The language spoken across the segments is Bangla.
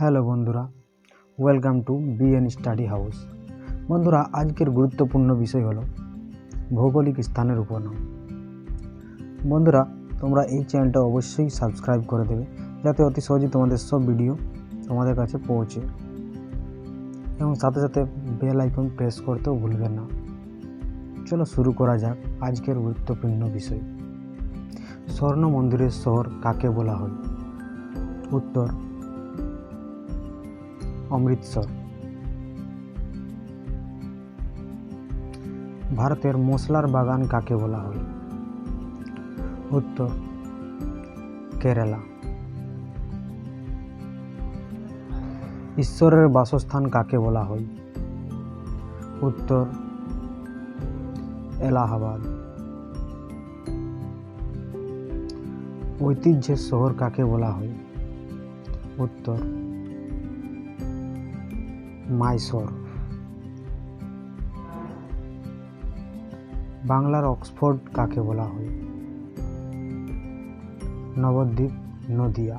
হ্যালো বন্ধুরা, welcome to BN study house. বন্ধুরা, আজকের গুরুত্বপূর্ণ বিষয় হলো ভৌগোলিক স্থানের উপর উপনাম বন্ধুরা, তোমরা এই চ্যানেলটা অবশ্যই সাবস্ক্রাইব করে দেবে, যাতে অতি সহজেই তোমাদের সব ভিডিও তোমাদের কাছে পৌঁছে। এবং সাথে সাথে বেল আইকন প্রেস করতেও ভুলবে না। চলো শুরু করা যাক আজকের গুরুত্বপূর্ণ বিষয়। স্বর্ণ মন্দিরের শহর কাকে বলা হয়? উত্তর অমৃতসর। ভারতের মশলার বাগান কাকে বলা হয়? উত্তর, কেরালা। ঈশ্বরের বাসস্থান কাকে বলা হয়? উত্তর, এলাহাবাদ। ঐতিহ্যের শহর কাকে বলা হয়? উত্তর মাইসোর। বাংলার অক্সফোর্ড কাকে বলা হয়? নবদ্বীপ, নদিয়া।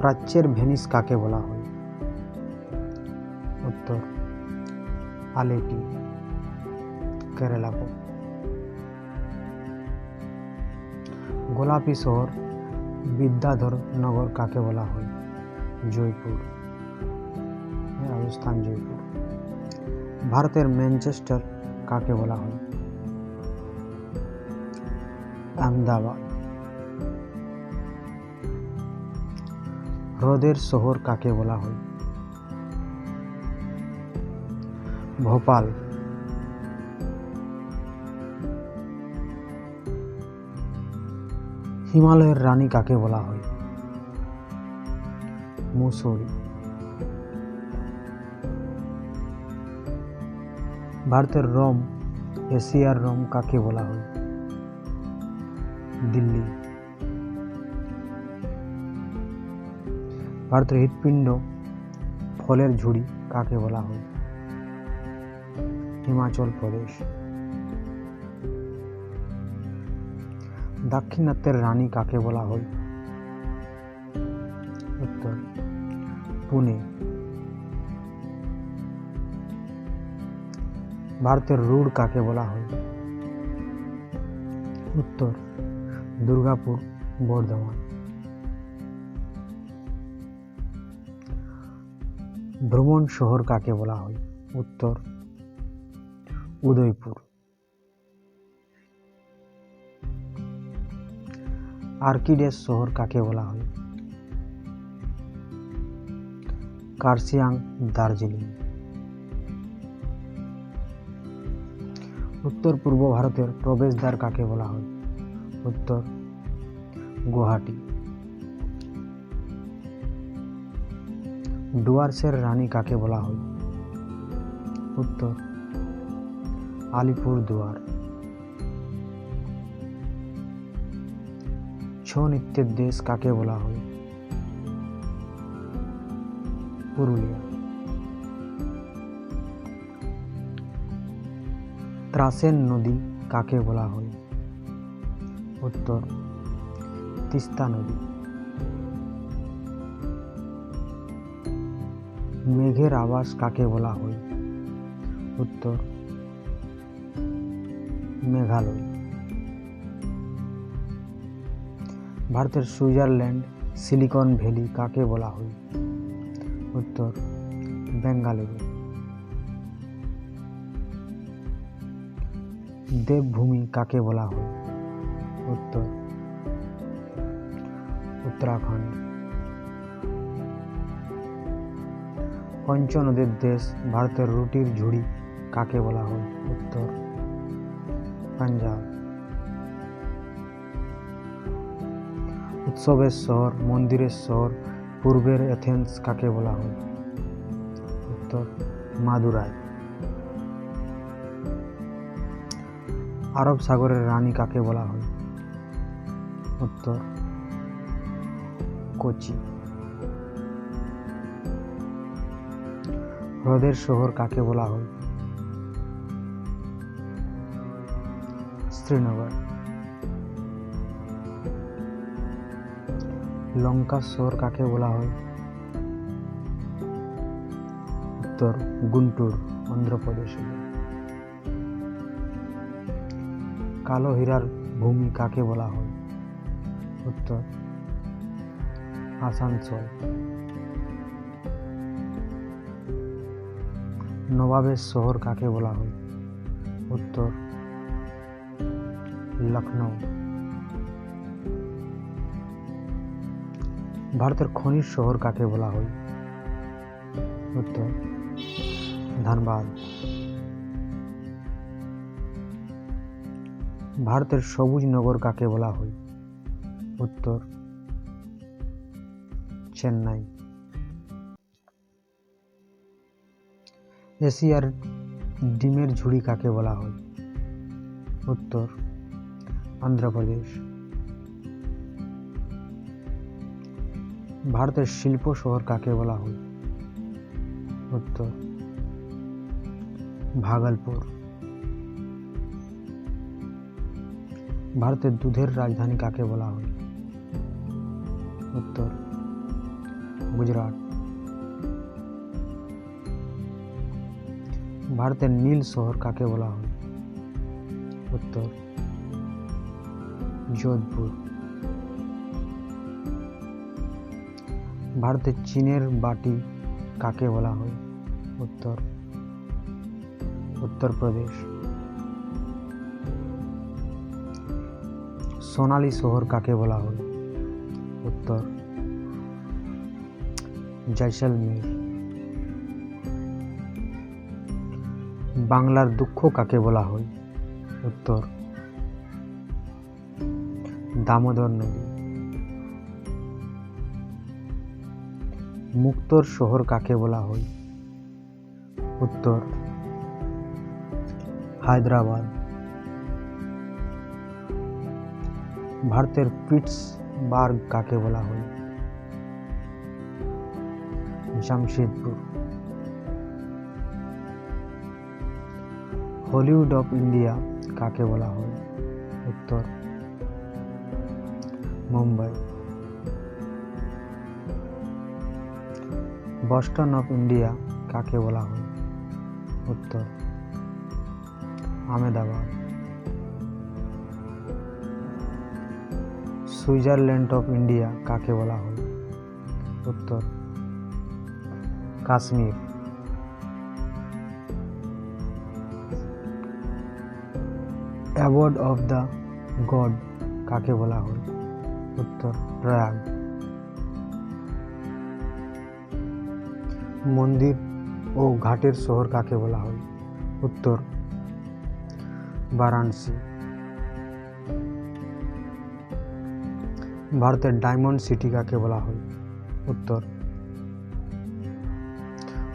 প্রাচ্যের ভেনিস কাকে বলা হয়? উত্তর আলেপি কেরালাকো গোলাপি শহর বিদ্যাধর নগর কাকে বলা হয়? জয়পুর। রাজস্থান, জয়পুর। ভারতের ম্যানচেস্টার কাকে বলা হয়? আহমেদাবাদ। হ্রদের শহর কাকে বলা হয়? ভোপাল। হিমালয়ের রানী কাকে বলা হয়? মুসুরি। ভারতের রোম, এশিয়ার রোম কাকে বলা হয়? দিল্লি। ভারতের হৃৎপিণ্ড, ফলের ঝুড়ি কাকে বলা হয়? হিমাচল প্রদেশ। দাক্ষিণাত্যের রানী কাকে বলা হয়? উত্তর, পুনে। ভারতের রুড় কাকে বলা হয়? উত্তর, দুর্গাপুর, বর্ধমান। ভ্রমণ শহর কাকে বলা হয়? উত্তর, উদয়পুর। আর্কিডেস শহর কাকে বলা হয়? কার্সিয়াং দার্জিলিং। উত্তর পূর্ব ভারতের প্রবেশদ্বার কাকে বলা হয়? উত্তর, গুয়াহাটি। ডুয়ার্সের রানী কাকে বলা হয়? উত্তর আলিপুর দুয়ার ছৌ নৃত্যের দেশ কাকে বলা হয়? পুরুলিয়া। ত্রাসেন নদী কাকে বলা হয়? উত্তর, তিস্তা নদী। মেঘের আবাস কাকে বলা হয়? উত্তর, মেঘালয়। ভারতের সুইজারল্যান্ড, সিলিকন ভ্যালি কাকে বলা হয়? উত্তর, বেঙ্গালুরু। দেবভূমি কাকে বলা হয়? উত্তর, উত্তরাখণ্ড। পঞ্চনদের দেশ, ভারতের রুটির ঝুড়ি কাকে বলা হয়? উত্তর, পাঞ্জাব। উৎসবের শহর, মন্দিরের শহর পূর্বের এথেন্স কাকে বলা হয়? উত্তর, মাদুরাই। আরব সাগরের রানী কাকে বলা হয়? উত্তর, কোচি। হ্রদের শহর কাকে বলা হয়? শ্রীনগর। লঙ্কা শহর কাকে বলা হয়? উত্তর, গুন্টুর, অন্ধ্রপ্রদেশে। কালো হীরার ভূমি কাকে বলা হয়? উত্তর, আসানসোল। নবাবের শহর কাকে বলা হয়? উত্তর লখনৌ ভারতের খনিজ শহর কাকে বলা হয়? উত্তর, ধানবাদ। ভারতের সবুজ নগর কাকে বলা হয়? উত্তর, চেন্নাই। এশিয়ার ডিমের ঝুড়ি কাকে বলা হয়? উত্তর, অন্ধ্রপ্রদেশ। ভারতের শিল্প শহর কাকে বলা হয়? উত্তর, ভাগলপুর। ভারতের দুধের রাজধানী কাকে বলা হয়? উত্তর, গুজরাট। ভারতের নীল শহর কাকে বলা হয়? উত্তর, যোধপুর। ভারতের চীনের বাটি কাকে বলা হয়? উত্তর। উত্তরপ্রদেশ সোনালী শহর কাকে বলা হয়? উত্তর। জয়সলমের। বাংলার দুঃখ কাকে বলা হয়? উত্তর। দামোদর নদী। মুক্তর শহর কাকে বলা হয়? উত্তর, হায়দ্রাবাদ। ভারতের পিটসবার্গ কাকে বলা হয়? জামশেদপুর। হলিউড অফ ইন্ডিয়া কাকে বলা হয়? উত্তর, মুম্বাই। বস্টন অফ ইন্ডিয়া কাকে বলা হয়? উত্তর, আহমেদাবাদ। সুইজারল্যান্ড অফ ইন্ডিয়া কাকে বলা হয়? উত্তর, Kashmir. Award of the god কাকে বলা হয়? উত্তর, প্রয়াগ। মন্দির ও ঘাটের শহর কাকে বলা হয়? উত্তর, বারাণসী। ভারতের ডায়মন্ড সিটি কাকে বলা হয়? উত্তর,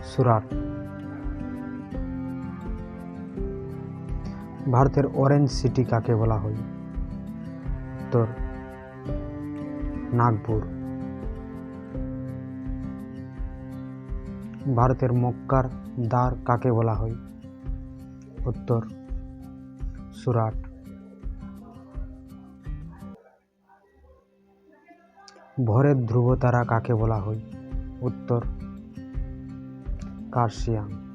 সুরাট। ভারতের অরেঞ্জ সিটি কাকে বলা হয়? উত্তর, নাগপুর। ভারতের মক্কার দ্বার কাকে বলা হয়? উত্তর, সুরাট। ভোরের ধ্রুবতারা কাকে বলা হয়? উত্তর, কার্শিয়াং।